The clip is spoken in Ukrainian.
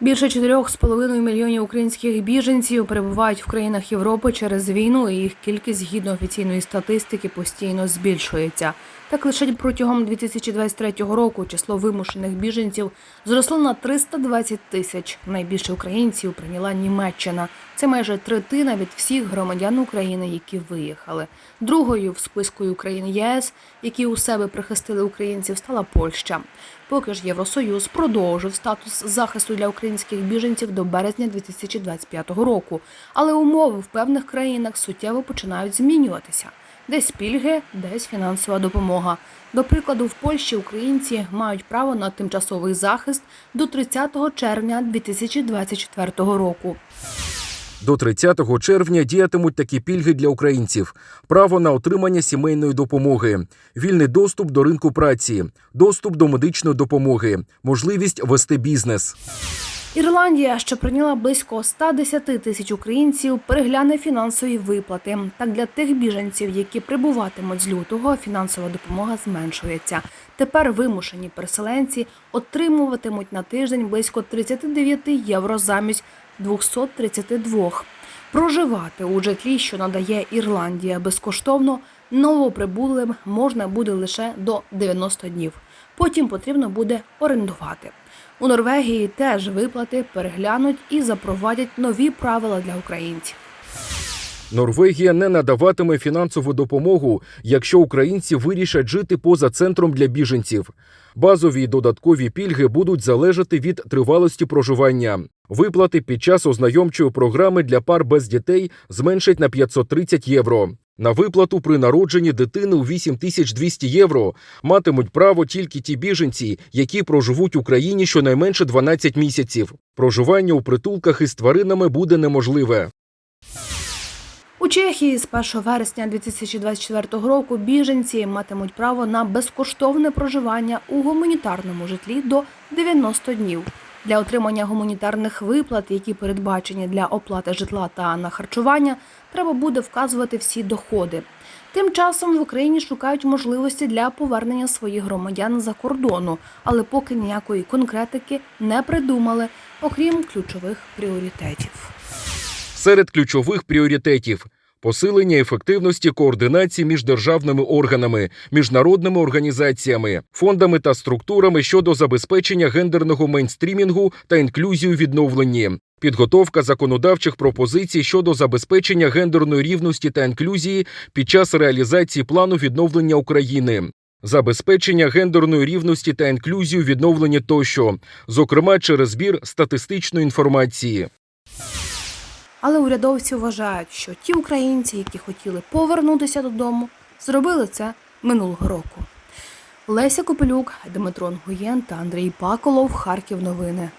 Більше 4,5 мільйонів українських біженців перебувають в країнах Європи через війну, і їх кількість згідно офіційної статистики постійно збільшується. Так лише протягом 2023 року число вимушених біженців зросло на 320 тисяч. Найбільше українців прийняла Німеччина. Це майже третина від всіх громадян України, які виїхали. Другою в списку країн ЄС, які у себе прихистили українців, стала Польща. Поки ж Євросоюз продовжив статус захисту для українських біженців до березня 2025 року, але умови в певних країнах суттєво починають змінюватися. Десь пільги, десь фінансова допомога. До прикладу, в Польщі українці мають право на тимчасовий захист до 30 червня 2024 року. До 30 червня діятимуть такі пільги для українців: право на отримання сімейної допомоги, вільний доступ до ринку праці, доступ до медичної допомоги, можливість вести бізнес. Ірландія, що прийняла близько 110 тисяч українців, перегляне фінансові виплати. Так для тих біженців, які прибуватимуть з лютого, фінансова допомога зменшується. Тепер вимушені переселенці отримуватимуть на тиждень близько 39 євро замість 232. Проживати у житлі, що надає Ірландія безкоштовно, новоприбулим можна буде лише до 90 днів. Потім потрібно буде орендувати. У Норвегії теж виплати переглянуть і запровадять нові правила для українців. Норвегія не надаватиме фінансову допомогу, якщо українці вирішать жити поза центром для біженців. Базові й додаткові пільги будуть залежати від тривалості проживання. Виплати під час ознайомчої програми для пар без дітей зменшать на 530 євро. На виплату при народженні дитини у 8200 євро матимуть право тільки ті біженці, які проживуть в Україні щонайменше 12 місяців. Проживання у притулках із тваринами буде неможливе. У Чехії з 1 вересня 2024 року біженці матимуть право на безкоштовне проживання у гуманітарному житлі до 90 днів. Для отримання гуманітарних виплат, які передбачені для оплати житла та на харчування, треба буде вказувати всі доходи. Тим часом в Україні шукають можливості для повернення своїх громадян за кордону, але поки ніякої конкретики не придумали, окрім ключових пріоритетів. Серед ключових пріоритетів посилення ефективності координації між державними органами, міжнародними організаціями, фондами та структурами щодо забезпечення гендерного мейнстрімінгу та інклюзію відновленні. Підготовка законодавчих пропозицій щодо забезпечення гендерної рівності та інклюзії під час реалізації плану відновлення України. Забезпечення гендерної рівності та інклюзію у відновленні тощо, зокрема через збір статистичної інформації. Але урядовці вважають, що ті українці, які хотіли повернутися додому, зробили це минулого року. Леся Копелюк, Дмитро Нгуєн та Андрій Паколов. Харків. Новини.